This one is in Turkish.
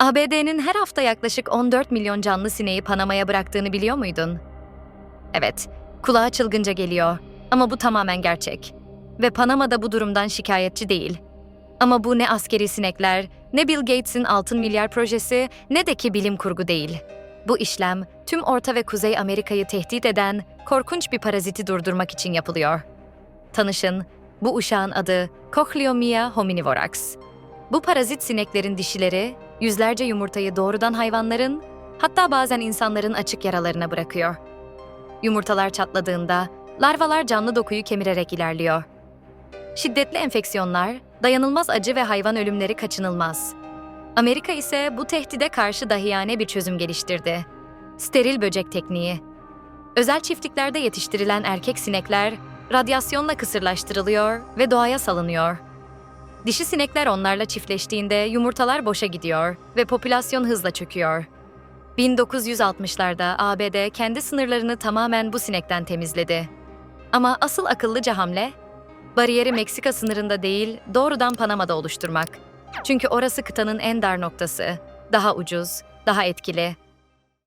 ABD'nin her hafta yaklaşık 14 milyon canlı sineği Panama'ya bıraktığını biliyor muydun? Evet, kulağa çılgınca geliyor ama bu tamamen gerçek. Ve Panama'da bu durumdan şikayetçi değil. Ama bu ne askeri sinekler, ne Bill Gates'in altın milyar projesi, ne de ki bilim kurgu değil. Bu işlem tüm Orta ve Kuzey Amerika'yı tehdit eden korkunç bir paraziti durdurmak için yapılıyor. Tanışın, bu uşağın adı Cochleomia hominivorax. Bu parazit sineklerin dişileri yüzlerce yumurtayı doğrudan hayvanların, hatta bazen insanların açık yaralarına bırakıyor. Yumurtalar çatladığında larvalar canlı dokuyu kemirerek ilerliyor. Şiddetli enfeksiyonlar, dayanılmaz acı ve hayvan ölümleri kaçınılmaz. Amerika ise bu tehdide karşı dahiyane bir çözüm geliştirdi. Steril böcek tekniği. Özel çiftliklerde yetiştirilen erkek sinekler radyasyonla kısırlaştırılıyor ve doğaya salınıyor. Dişi sinekler onlarla çiftleştiğinde yumurtalar boşa gidiyor ve popülasyon hızla çöküyor. 1960'larda ABD kendi sınırlarını tamamen bu sinekten temizledi. Ama asıl akıllıca hamle, bariyeri Meksika sınırında değil, doğrudan Panama'da oluşturmak. Çünkü orası kıtanın en dar noktası, daha ucuz, daha etkili